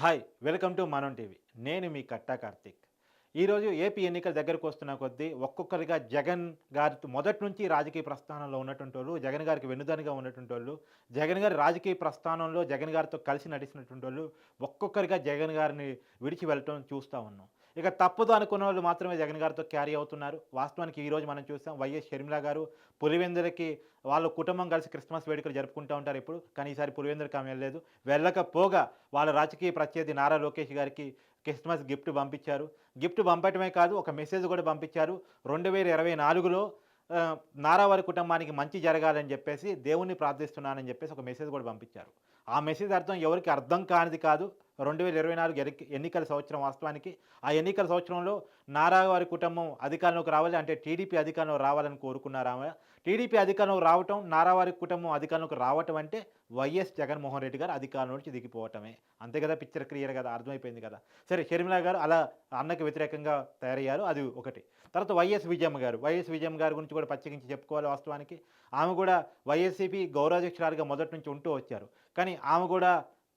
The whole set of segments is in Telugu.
Hi welcome to Manam TV. నేను మీ కట్టా కార్తీక్. ఈరోజు ఏపీ ఎన్నికల దగ్గరకు వస్తున్న కొద్దీ ఒక్కొక్కరిగా జగన్ గారి మొదటి నుంచి రాజకీయ ప్రస్థానంలో ఉన్నటువంటి వాళ్ళు జగన్ గారికి వెన్నుదనుగా ఉన్నటువంటి వాళ్ళు జగన్ గారి రాజకీయ ప్రస్థానంలో జగన్ గారితో కలిసి నడిచినటువంటి వాళ్ళు ఒక్కొక్కరిగా జగన్ గారిని విడిచి వెళ్ళటం చూస్తూ ఉన్నాం. ఇక తప్పదు అనుకున్న వాళ్ళు మాత్రమే జగన్ గారితో క్యారీ అవుతున్నారు. వాస్తవానికి ఈరోజు మనం చూసాం వైఎస్ షర్మిల గారు పులివెందులకి వాళ్ళ కుటుంబం కలిసి క్రిస్మస్ వేడుకలు జరుపుకుంటూ ఉంటారు ఇప్పుడు. కానీ ఈసారి పులివెందులకు ఆమె వెళ్ళలేదు. వెళ్ళకపోగా వాళ్ళ రాజకీయ ప్రత్యర్థి నారా లోకేష్ గారికి క్రిస్మస్ గిఫ్ట్ పంపించారు. గిఫ్ట్ పంపటమే కాదు ఒక మెసేజ్ కూడా పంపించారు. రెండు వేల ఇరవై నాలుగులో నారావారి కుటుంబానికి మంచి జరగాలని చెప్పేసి దేవుణ్ణి ప్రార్థిస్తున్నానని చెప్పేసి ఒక మెసేజ్ కూడా పంపించారు. ఆ మెసేజ్ అర్థం ఎవరికి అర్థం కానిది కాదు. రెండు వేల ఇరవై నాలుగు ఎన్నికల సంవత్సరం వాస్తవానికి ఆ ఎన్నికల సంవత్సరంలో నారావారి కుటుంబం అధికారంలోకి రావాలి అంటే టీడీపీ అధికారంలో రావాలని కోరుకున్నారు టీడీపీ అధికారంలోకి రావటం నారావారి కుటుంబం అధికారంలోకి రావటం అంటే వైఎస్ జగన్మోహన్ రెడ్డి గారు అధికారం నుంచి దిగిపోవటమే. అంతే కదా పిక్చర్ క్లియర్ కదా అర్థమైపోయింది కదా. సరే షర్మిల గారు అలా అన్నకి వ్యతిరేకంగా తయారయ్యారు అది ఒకటి. తర్వాత వైఎస్ విజయమ్మ గారు వైఎస్ విజయమ్మ గారి గురించి కూడా ప్రత్యేకించి చెప్పుకోవాలి వాస్తవానికి. ఆమె కూడా వైఎస్సీపీ గౌరవాధ్యక్షురాలుగా మొదటి నుంచి ఉంటూ వచ్చారు. కానీ ఆమె కూడా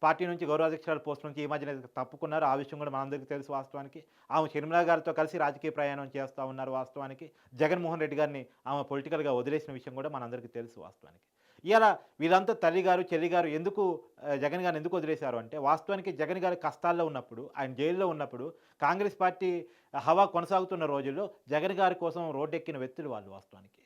పార్టీ నుంచి గౌరవాధ్యక్షురాల పోస్ట్ నుంచి ఈ మధ్యన తప్పుకున్నారు. ఆ విషయం కూడా మనందరికీ తెలుసు వాస్తవానికి. ఆమె షర్మిల గారితో కలిసి రాజకీయ ప్రయాణం చేస్తూ ఉన్నారు వాస్తవానికి. జగన్మోహన్ రెడ్డి గారిని ఆమె పొలిటికల్గా వదిలేసిన విషయం కూడా మనందరికీ తెలుసు వాస్తవానికి. ఇలా వీళ్ళంతా తల్లి గారు చెల్లి గారు ఎందుకు జగన్ గారిని ఎందుకు వదిలేశారు అంటే వాస్తవానికి జగన్ గారి కష్టాల్లో ఉన్నప్పుడు ఆయన జైల్లో ఉన్నప్పుడు కాంగ్రెస్ పార్టీ హవా కొనసాగుతున్న రోజుల్లో జగన్ గారి కోసం రోడ్డెక్కిన వ్యక్తులు వాళ్ళు వాస్తవానికి.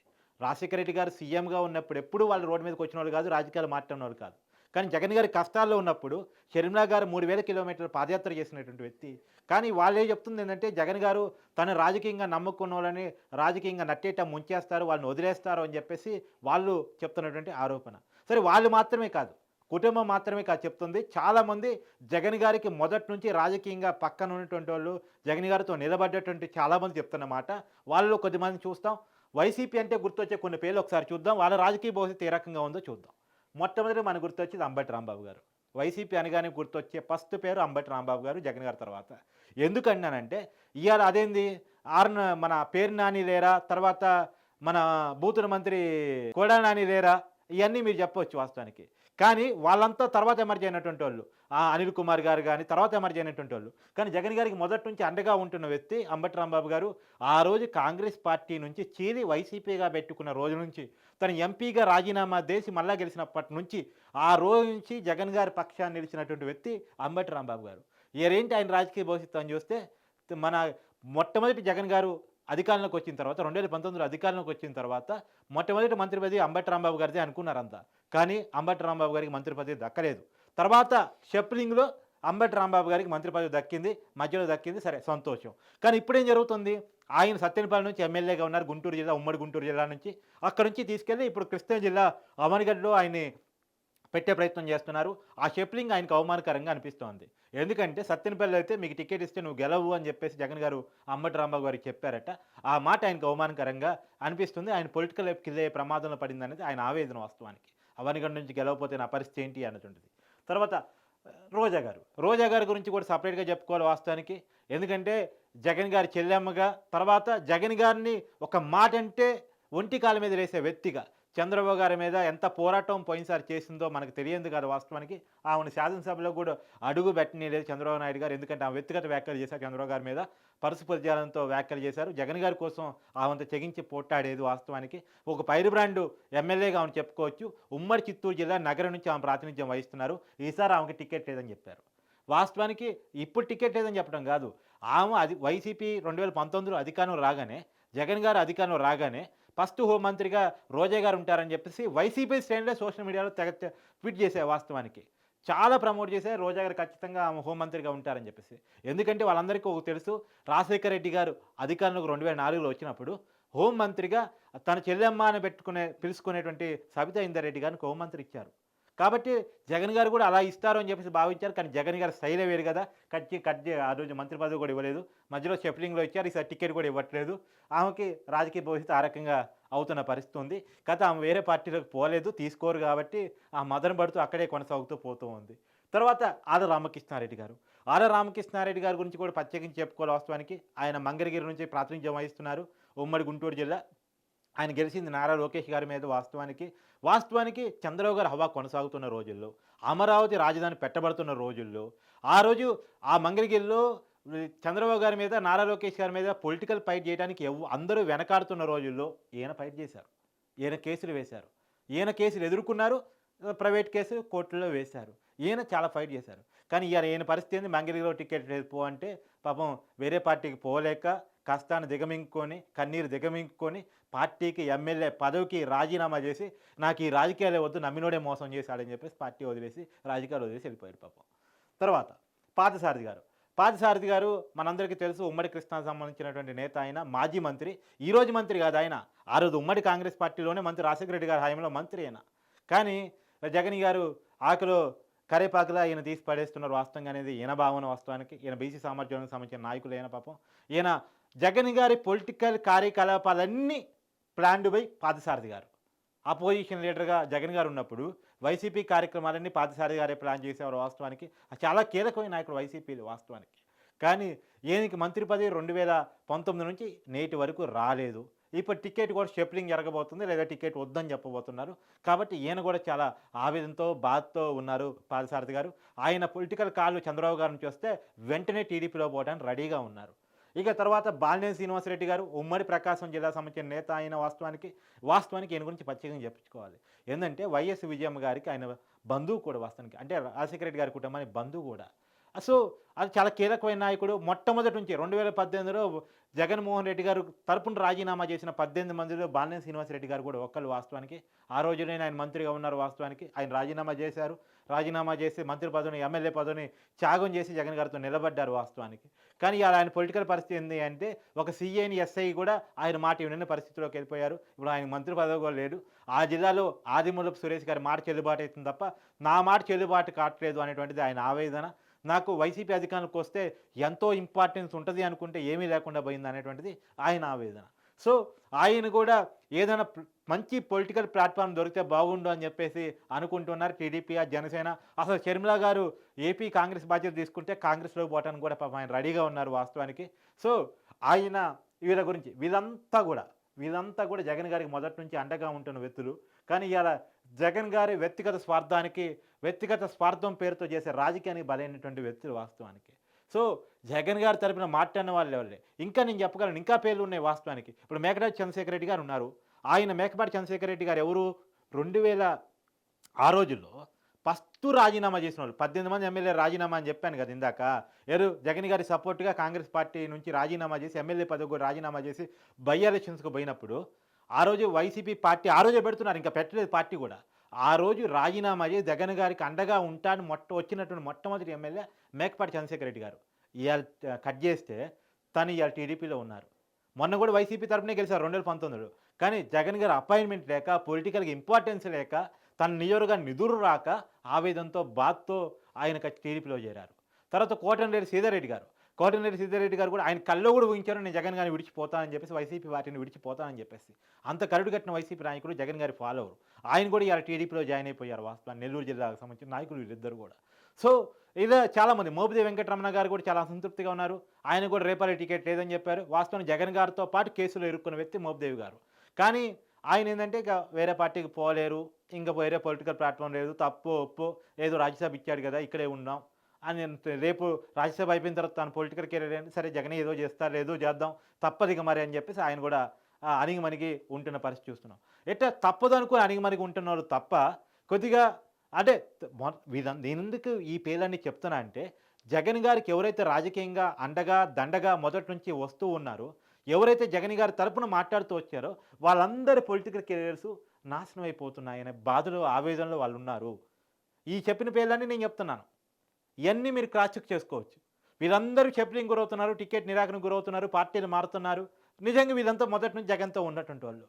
రాజశేఖర రెడ్డి గారు సీఎంగా ఉన్నప్పుడు ఎప్పుడు వాళ్ళు రోడ్డు మీదకి వచ్చిన వాళ్ళు కాదు రాజకీయాలు మాట్లాడిన వాళ్ళు కాదు. కానీ జగన్ గారి కష్టాల్లో ఉన్నప్పుడు షర్మిలా గారు మూడు వేల కిలోమీటర్ల పాదయాత్ర చేసినటువంటి వ్యక్తి. కానీ వాళ్ళే చెప్తుంది ఏంటంటే జగన్ గారు తను రాజకీయంగా నమ్ముకున్న వాళ్ళని రాజకీయంగా నట్టేట ముంచేస్తారు వాళ్ళని వదిలేస్తారు అని చెప్పేసి వాళ్ళు చెప్తున్నటువంటి ఆరోపణ. సరే వాళ్ళు మాత్రమే కాదు కుటుంబం మాత్రమే కాదు చెప్తుంది. చాలామంది జగన్ గారికి మొదటి నుంచి రాజకీయంగా పక్కన ఉన్నటువంటి వాళ్ళు జగన్ గారితో నిలబడ్డటువంటి చాలామంది చెప్తున్నమాట వాళ్ళు కొద్దిమంది చూస్తాం. వైసీపీ అంటే గుర్తొచ్చే కొన్ని పేర్లు ఒకసారి చూద్దాం. వాళ్ళ రాజకీయ భవిష్యత్తు ఏ రకంగా ఉందో చూద్దాం. మొట్టమొదటి మనకు గుర్తొచ్చేది అంబటి రాంబాబు గారు. వైసీపీ అనగానే గుర్తొచ్చే ఫస్ట్ పేరు అంబటి రాంబాబు గారు జగన్ గారి తర్వాత. ఎందుకన్నానంటే ఇవాళ అదేంది? ఆర్న మన పేరు నాని లేరా? తర్వాత మన భూతుల మంత్రి కోడా నాని లేరా? ఇవన్నీ మీరు చెప్పవచ్చు వాస్తవానికి. కానీ వాళ్ళంతా తర్వాత ఎమర్జీ అయినటువంటి వాళ్ళు. ఆ అనిల్ కుమార్ గారు కానీ తర్వాత ఎమర్జీ అయినటువంటి వాళ్ళు. కానీ జగన్ గారికి మొదటి నుంచి అండగా ఉంటున్న వ్యక్తి అంబటి రాంబాబు గారు ఆ రోజు కాంగ్రెస్ పార్టీ నుంచి చీలి వైసీపీగా పెట్టుకున్న రోజు నుంచి తను ఎంపీగా రాజీనామా చేసి మళ్ళా గెలిచినప్పటి నుంచి ఆ రోజు నుంచి జగన్ గారి పక్షాన్ని నిలిచినటువంటి వ్యక్తి అంబటి రాంబాబు గారు. ఏరేంటి ఆయన రాజకీయ భవిష్యత్తు అని చూస్తే మన మొట్టమొదటి జగన్ గారు అధికారంలోకి వచ్చిన తర్వాత రెండు వేల పంతొమ్మిదిలో అధికారంలోకి వచ్చిన తర్వాత మొట్టమొదటి మంత్రి పదవి అంబటి రాంబాబు గారిదే అనుకున్నారంతా కానీ అంబటి రాంబాబు గారికి మంత్రి పదవి దక్కలేదు. తర్వాత షెప్లింగ్లో అంబటి రాంబాబు గారికి మంత్రి పదవి దక్కింది మధ్యలో దక్కింది సరే సంతోషం. కానీ ఇప్పుడు ఏం జరుగుతుంది? ఆయన సత్యనపల్లి నుంచి ఎమ్మెల్యేగా ఉన్నారు గుంటూరు జిల్లా ఉమ్మడి గుంటూరు జిల్లా నుంచి. అక్కడ నుంచి తీసుకెళ్ళి ఇప్పుడు కృష్ణా జిల్లా అమర్గఢ్లో ఆయన్ని పెట్టే ప్రయత్నం చేస్తున్నారు. ఆ షెప్లింగ్ ఆయనకు అవమానకరంగా అనిపిస్తోంది. ఎందుకంటే సత్యనపల్లి అయితే మీకు టికెట్ ఇస్తే నువ్వు గెలవు అని చెప్పేసి జగన్ గారు అమ్మటి రాంబాబు గారికి చెప్పారట. ఆ మాట ఆయనకు అవమానకరంగా అనిపిస్తుంది. ఆయన పొలిటికల్ వైపు కింద ప్రమాదంలో పడింది అనేది ఆయన ఆవేదన వాస్తవానికి. అవనిగడ్ నుంచి గెలవకపోతే నా పరిస్థితి ఏంటి అన్నటువంటిది. తర్వాత రోజా గారు. రోజా గారి గురించి కూడా సపరేట్గా చెప్పుకోవాలి వాస్తవానికి. ఎందుకంటే జగన్ గారి చెల్లెమ్మగా తర్వాత జగన్ గారిని ఒక మాట అంటే ఒంటి కాళ్ళ మీద వేసే వ్యక్తిగా చంద్రబాబు గారి మీద ఎంత పోరాటం పోయినసారి చేసిందో మనకు తెలియదు కాదు వాస్తవానికి. ఆమెను శాసనసభలో కూడా అడుగు పెట్టలేదు చంద్రబాబు నాయుడు గారు. ఎందుకంటే ఆమె వ్యక్తిగత వ్యాఖ్యలు చేశారు చంద్రబాబు గారి మీద. పరుసు పద్యాలంతో వ్యాఖ్యలు చేశారు. జగన్ గారి కోసం ఆమెతో చెగించి పోట్టాడేది వాస్తవానికి. ఒక పైరు బ్రాండు ఎమ్మెల్యేగా ఆమెను చెప్పుకోవచ్చు. ఉమ్మడి చిత్తూరు జిల్లా నగరం నుంచి ఆమె ప్రాతినిధ్యం వహిస్తున్నారు. ఈసారి ఆమెకి టికెట్ లేదని చెప్పారు. వాస్తవానికి ఇప్పుడు టికెట్ లేదని చెప్పడం కాదు. ఆమె అది వైసీపీ రెండు వేల పంతొమ్మిదిలో అధికారం రాగానే జగన్ గారు అధికారం రాగానే ఫస్ట్ హోంమంత్రిగా రోజా గారు ఉంటారని చెప్పేసి వైసీపీ శ్రేణులే సోషల్ మీడియాలో తెగ ట్వీట్ చేసే వాస్తవానికి. చాలా ప్రమోట్ చేసే రోజా గారు ఖచ్చితంగా ఆమె హోంమంత్రిగా ఉంటారని చెప్పేసి. ఎందుకంటే వాళ్ళందరికీ ఒక తెలుసు రాజశేఖర రెడ్డి గారు అధికారంలోకి రెండు వేల నాలుగులో వచ్చినప్పుడు హోంమంత్రిగా తన చెల్లెమ్మ అని పెట్టుకునే పిలుచుకునేటువంటి సబితా ఇందర్ రెడ్డి గారికి హోంమంత్రి ఇచ్చారు. కాబట్టి జగన్ గారు కూడా అలా ఇస్తారు అని చెప్పేసి భావించారు. కానీ జగన్ గారు శైలి వేరు కదా. కట్ కట్ చే- ఆ రోజు మంత్రి పదవి కూడా ఇవ్వలేదు. మధ్యలో షెఫ్లింగ్లో ఇచ్చారు. ఈసారి టికెట్ కూడా ఇవ్వట్లేదు. ఆమెకి రాజకీయ భవిష్యత్తు ఆ రకంగా అవుతున్న పరిస్థితి ఉంది. కథ ఆమె వేరే పార్టీలోకి పోలేదు. తీసుకోరు కాబట్టి ఆ మదన పడుతూ అక్కడే కొనసాగుతూ పోతూ ఉంది. తర్వాత ఆద రామకృష్ణారెడ్డి గారు. ఆద రామకృష్ణారెడ్డి గారి గురించి కూడా ప్రత్యేకించి చెప్పుకోవాలి వాస్తవానికి. ఆయన మంగళగిరి నుంచి ప్రాతినిధ్యం వహిస్తున్నారు. ఉమ్మడి గుంటూరు జిల్లా. ఆయన గెలిచింది నారా లోకేష్ గారి మీద వాస్తవానికి. వాస్తవానికి చంద్రబాబు గారు హవా కొనసాగుతున్న రోజుల్లో అమరావతి రాజధాని పెట్టబడుతున్న రోజుల్లో ఆ రోజు ఆ మంగళగిరిలో చంద్రబాబు గారి మీద నారా లోకేష్ గారి మీద పొలిటికల్ ఫైట్ చేయడానికి ఎవ్ అందరూ వెనకాడుతున్న రోజుల్లో ఈయన ఫైట్ చేశారు. ఈయన కేసులు వేశారు. ఈయన కేసులు ఎదుర్కొన్నారు ప్రైవేట్ కేసు కోర్టులో వేశారు. ఈయన చాలా ఫైట్ చేశారు. కానీ ఇవాళ ఈయన పరిస్థితి ఏంది? మంగళగిరిలో టికెట్ లేదు పో అంటే పాపం వేరే పార్టీకి పోలేక కష్టాన్ని దిగమింగుకొని కన్నీరు దిగమింగుకొని పార్టీకి ఎమ్మెల్యే పదవికి రాజీనామా చేసి నాకు ఈ రాజకీయాలే వద్దు నమ్మినోడే మోసం చేశాడని చెప్పేసి పార్టీ వదిలేసి రాజకీయాలు వదిలేసి వెళ్ళిపోయారు పాపం. తర్వాత పాతసారథి గారు. పాతసారథి గారు మనందరికీ తెలుసు ఉమ్మడి కృష్ణా సంబంధించినటువంటి నేత ఆయన మాజీ మంత్రి. ఈ రోజు మంత్రి కాదు ఆయన. ఆ రోజు ఉమ్మడి కాంగ్రెస్ పార్టీలోనే మంత్రి రాజశేఖర రెడ్డి గారి హయాంలో మంత్రి ఆయన కానీ జగన్ గారు ఆకలో కరేపాకులా ఈయన తీసి పడేస్తున్నారు వాస్తవంగా అనేది ఈయన భావన వాస్తవానికి. ఈయన బీసీ సామర్థ్యానికి సంబంధించిన నాయకులు అయిన పాపం. ఈయన జగన్ గారి పొలిటికల్ కార్యకలాపాలన్నీ ప్లాన్డ్ బై పాదసారథి గారు. అపోజిషన్ లీడర్గా జగన్ గారు ఉన్నప్పుడు వైసీపీ కార్యక్రమాలన్నీ పాదసారథి గారే ప్లాన్ చేసేవారు వాస్తవానికి. చాలా కీలకమైన నాయకుడు వైసీపీలు వాస్తవానికి. కానీ ఈయనకి మంత్రి పదవి రెండు వేల పంతొమ్మిది నుంచి నేటి వరకు రాలేదు. ఇప్పుడు టికెట్ కూడా షెప్లింగ్ జరగబోతుంది లేదా టికెట్ వద్దని చెప్పబోతున్నారు. కాబట్టి ఈయన కూడా చాలా ఆవేదనతో బాధతో ఉన్నారు పాదసారథి గారు. ఆయన పొలిటికల్ కాళ్ళు చంద్రబాబు గారిని చూస్తే వెంటనే టీడీపీలో పోవడానికి రెడీగా ఉన్నారు. ఇక తర్వాత బాలినేని శ్రీనివాసరెడ్డి గారు ఉమ్మడి ప్రకాశం జిల్లా సంబంధించిన నేత ఆయన వాస్తవానికి వాస్తవానికి ఈయన గురించి ప్రత్యేకంగా చెప్పుకోవాలి. ఏంటంటే వైఎస్ విజయమ్మ గారికి ఆయన బంధువు కూడా వాస్తవానికి. అంటే రాజశేఖర రెడ్డి గారి కుటుంబానికి బంధువు కూడా. సో అది చాలా కీలకమైన నాయకుడు. మొట్టమొదటి నుంచి రెండు వేల పద్దెనిమిదిలో జగన్మోహన్ రెడ్డి గారు తరపున రాజీనామా చేసిన పద్దెనిమిది మందిలో బాలినేని శ్రీనివాసరెడ్డి గారు కూడా ఒక్కళ్ళు వాస్తవానికి. ఆ రోజునే ఆయన మంత్రిగా ఉన్నారు వాస్తవానికి. ఆయన రాజీనామా చేశారు. రాజీనామా చేసి మంత్రి పదవిని ఎమ్మెల్యే పదవిని త్యాగం చేసి జగన్ గారితో నిలబడ్డారు వాస్తవానికి. కానీ ఇలా ఆయన పొలిటికల్ పరిస్థితి ఏంటి అంటే ఒక సీఏని ఎస్ఐ కూడా ఆయన మాట వినని పరిస్థితిలోకి వెళ్ళిపోయారు. ఇప్పుడు ఆయన మంత్రి పదవి కూడా లేడు. ఆ జిల్లాలో ఆదిమూలపు సురేష్ గారి మాట చెల్లుబాటు అవుతుంది తప్ప నా మాట చెల్లుబాటు కావట్లేదు అనేటువంటిది ఆయన ఆవేదన. నాకు వైసీపీ అధికారులకు వస్తే ఎంతో ఇంపార్టెన్స్ ఉంటుంది అనుకుంటే ఏమీ లేకుండా పోయింది అనేటువంటిది ఆయన ఆవేదన. సో ఆయన కూడా ఏదైనా మంచి పొలిటికల్ ప్లాట్ఫామ్ దొరికితే బాగుండు అని చెప్పేసి అనుకుంటున్నారు టీడీపీ జనసేన. అసలు షర్మిల గారు ఏపీ కాంగ్రెస్ బాధ్యత తీసుకుంటే కాంగ్రెస్లో పోవటానికి కూడా పాపం ఆయన రెడీగా ఉన్నారు వాస్తవానికి. సో ఆయన వీళ్ళ గురించి వీళ్ళంతా కూడా వీళ్ళంతా కూడా జగన్ గారికి మొదటి నుంచి అండగా ఉంటున్న వ్యక్తులు. కానీ ఇలా జగన్ గారి వ్యక్తిగత స్వార్థానికి వ్యక్తిగత స్వార్థం పేరుతో చేసే రాజకీయానికి బలైనటువంటి వ్యక్తులు వాస్తవానికి. సో జగన్ గారి తరపున మాట్లాడిన వాళ్ళు ఎవరే ఇంకా నేను చెప్పగలను ఇంకా పేర్లు ఉన్నాయి వాస్తవానికి. ఇప్పుడు మేకపాటి చంద్రశేఖర రెడ్డి గారు ఉన్నారు. ఆయన మేకపాటి చంద్రశేఖర రెడ్డి గారు ఎవరు? రెండు వేల ఆ రోజుల్లో ఫస్ట్ రాజీనామా చేసిన వాళ్ళు. పద్దెనిమిది మంది ఎమ్మెల్యే రాజీనామా అని చెప్పాను కదా ఇందాక. ఎవరు? జగన్ గారి సపోర్ట్గా కాంగ్రెస్ పార్టీ నుంచి రాజీనామా చేసి ఎమ్మెల్యే పదవి రాజీనామా చేసి బై ఎలక్షన్స్కి పోయినప్పుడు ఆ రోజు వైసీపీ పార్టీ ఆ రోజే పెడుతున్నారు ఇంకా పెట్టలేదు పార్టీ కూడా. ఆ రోజు రాజీనామా చేసి జగన్ గారికి అండగా ఉంటాను మొట్ట వచ్చినటువంటి మొట్టమొదటి ఎమ్మెల్యే మేకపాటి చంద్రశేఖర రెడ్డి గారు. ఇవాళ కట్ చేస్తే తను ఇవాళ టీడీపీలో ఉన్నారు. మొన్న కూడా వైసీపీ తరఫునే గెలిచారు రెండు వేల పంతొమ్మిదిలో. కానీ జగన్ గారు అపాయింట్మెంట్ లేక పొలిటికల్గా ఇంపార్టెన్స్ లేక తన నియోరుగా నిధులు రాక ఆవేదంతో బాధతో ఆయన టీడీపీలో చేరారు. తర్వాత కోటంరెడ్డి సీతారెడ్డి గారు. కోటంరెడ్డి సీతారెడ్డి గారు కూడా ఆయన కల్లో కూడా ఊహించారు నేను జగన్ గారిని విడిచిపోతానని చెప్పేసి వైసీపీ పార్టీని విడిచిపోతానని చెప్పేసి. అంత కరుడు కట్టిన వైసీపీ నాయకుడు జగన్ గారి ఫాలోవర్. ఆయన కూడా ఇలా టీడీపీలో జాయిన్ అయిపోయారు వాస్తవాన్ని నెల్లూరు జిల్లాకు సంబంధించిన నాయకులు వీళ్ళిద్దరు కూడా. సో ఇలా చాలామంది మోపిదేవి వెంకటరమణ గారు కూడా చాలా అసంతృప్తిగా ఉన్నారు. ఆయన కూడా రేపాలి టికెట్ లేదని చెప్పారు. వాస్తవానికి జగన్ గారితో పాటు కేసులో ఇరుక్కున్న వ్యక్తి మోపిదేవి గారు. కానీ ఆయన ఏంటంటే ఇక వేరే పార్టీకి పోలేరు ఇంకా వేరే పొలిటికల్ ప్లాట్ఫామ్ లేదు తప్పు ఒప్పు ఏదో రాజ్యసభ ఇచ్చాడు కదా ఇక్కడే ఉన్నాం. అని రేపు రాజ్యసభ అయిపోయిన తర్వాత తను పొలిటికల్ కెరీర్ అని సరే జగన్ ఏదో చేస్తారు ఏదో చేద్దాం తప్పదిగా మరి అని చెప్పేసి ఆయన కూడా అణిగి మణిగి ఉంటున్న పరిస్థితి చూస్తున్నాం. ఎట్లా తప్పదు అనుకుని అణిగి మణిగి ఉంటున్నారు తప్ప కొద్దిగా అంటే మొ- వీళ్ళ- నేనెందుకు ఈ పేర్లన్నీ చెప్తున్నా అంటే జగన్ గారికి ఎవరైతే రాజకీయంగా అండగా దండగా మొదటి నుంచి వస్తూ ఉన్నారో ఎవరైతే జగన్ గారి తరపున మాట్లాడుతూ వచ్చారో వాళ్ళందరి పొలిటికల్ కెరీర్స్ నాశనం అయిపోతున్నాయనే బాధలు ఆవేదనలో వాళ్ళు ఉన్నారు. ఈ చెప్పిన పేర్లన్నీ నేను చెప్తున్నాను. ఇవన్నీ మీరు క్రాస్ చెక్ చేసుకోవచ్చు. వీళ్ళందరూ చెప్పింగ్ గురవుతున్నారు టికెట్ నిరాకరణ గురవుతున్నారు పార్టీలు మారుతున్నారు. నిజంగా వీళ్ళంతా మొదటి నుంచి జగన్తో ఉన్నటువంటి వాళ్ళు.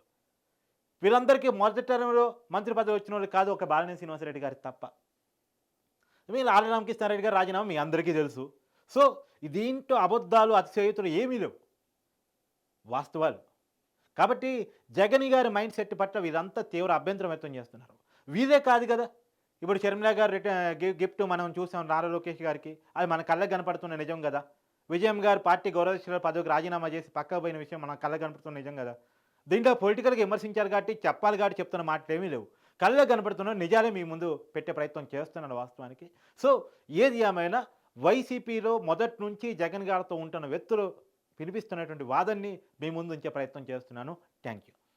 వీళ్ళందరికీ మొదటి టర్మ్లో మంత్రి పదవి వచ్చిన వాళ్ళు కాదు ఒక బాలినేని శ్రీనివాసరెడ్డి గారి తప్ప. మీరు ఆళ్ళ రామకృష్ణారెడ్డి గారు రాజీనామా మీ అందరికీ తెలుసు. సో దీంట్లో అబద్ధాలు అతిశయుతులు ఏమీ లేవు. వాస్తవాలు. కాబట్టి జగన్ గారి మైండ్ సెట్ పట్ల వీరంతా తీవ్ర అభ్యంతరం వ్యక్తం చేస్తున్నారు. వీదే కాదు కదా ఇప్పుడు షర్మిల గారు రిటర్న్ గిఫ్ట్ మనం చూసాం నారా లోకేష్ గారికి. అది మన కళ్ళకు కనపడుతున్న నిజం కదా. విజయం గారు పార్టీ గౌరవశ్వర పదవికి రాజీనామా చేసి పక్క పోయిన విషయం మన కళ్ళకు కనపడుతున్న నిజం కదా. దీంట్లో పొలిటికల్గా విమర్శించారు కాబట్టి చెప్పాలి కాబట్టి చెప్తున్న మాటలు ఏమీ లేవు. కళ్ళ కనపడుతున్న నిజాలే మీ ముందు పెట్టే ప్రయత్నం చేస్తున్నాను వాస్తవానికి. సో ఏది ఏమైనా వైసీపీలో మొదటి నుంచి జగన్ గారితో ఉంటున్న వ్యక్తులు వినిపిస్తున్నటువంటి వాదన్ని మీ ముందు ఉంచే ప్రయత్నం చేస్తున్నాను. Thank you.